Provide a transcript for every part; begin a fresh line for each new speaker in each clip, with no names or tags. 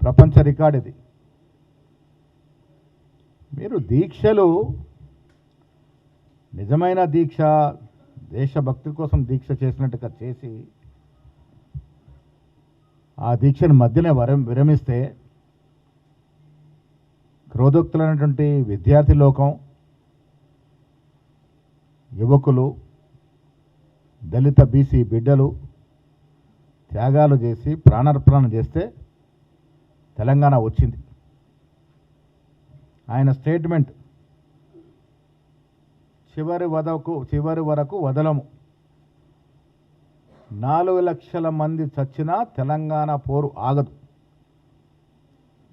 ప్రపంచ రికార్డ్ ఇది. మీరు దీక్షలు నిజమైన దీక్ష దేశభక్తి కోసం దీక్ష చేసినట్టుగా చేసి ఆ దీక్షను మధ్యనే వరం విరమిస్తే క్రోధోక్తులైనటువంటి విద్యార్థి లోకం యువకులు దళిత బీసీ బిడ్డలు త్యాగాలు చేసి ప్రాణార్పణ చేస్తే తెలంగాణ వచ్చింది. ఆయన స్టేట్మెంట్ చివరి వదకు చివరి వరకు వదలము. నాలుగు లక్షల మంది చచ్చినా తెలంగాణ పోరు ఆగదు.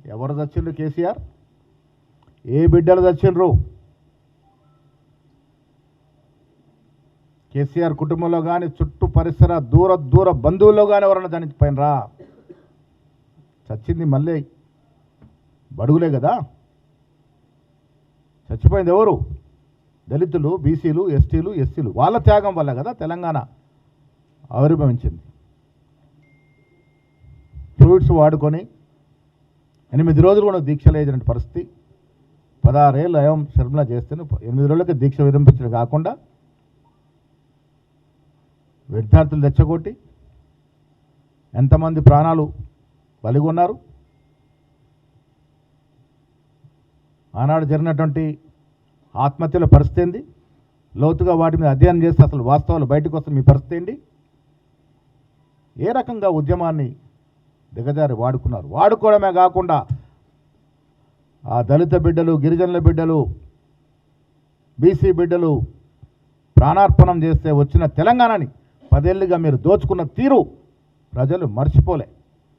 ఎవరు చచ్చిండ్రు కేసీఆర్? ఏ బిడ్డలు చచ్చిండ్రు? కేసీఆర్ కుటుంబంలో కానీ చుట్టూ పరిసర దూర దూర బంధువుల్లో కానీ ఎవరన్నా చనిపోయినరా? చచ్చింది మళ్ళీ బడుగులే కదా? చచ్చిపోయింది ఎవరు? దళితులు బీసీలు ఎస్టీలు ఎస్సీలు. వాళ్ళ త్యాగం వల్ల కదా తెలంగాణ ఆవిర్భవించింది. ఫ్రూట్స్ వాడుకొని ఎనిమిది రోజులు కూడా దీక్ష లేదని పరిస్థితి. పదహారేళ్ళు అయం శర్మల చేస్తే ఎనిమిది రోజులకి దీక్ష విరమించడం కాకుండా విద్యార్థులు తెచ్చగొట్టి ఎంతమంది ప్రాణాలు బలిగొన్నారు ఆనాడు జరిగినటువంటి ఆత్మహత్యల పరిస్థితి ఏంది? లోతుగా వాటి మీద అధ్యయనం చేస్తే అసలు వాస్తవాలు బయటకు వస్తే మీ పరిస్థితి ఏంటి ఏ రకంగా ఉద్యమాన్ని దిగజారి వాడుకున్నారు? వాడుకోవడమే కాకుండా ఆ దళిత బిడ్డలు గిరిజనుల బిడ్డలు బీసీ బిడ్డలు ప్రాణార్పణం చేస్తే వచ్చిన తెలంగాణని పదేళ్ళుగా మీరు దోచుకున్న తీరు ప్రజలు మర్చిపోలే.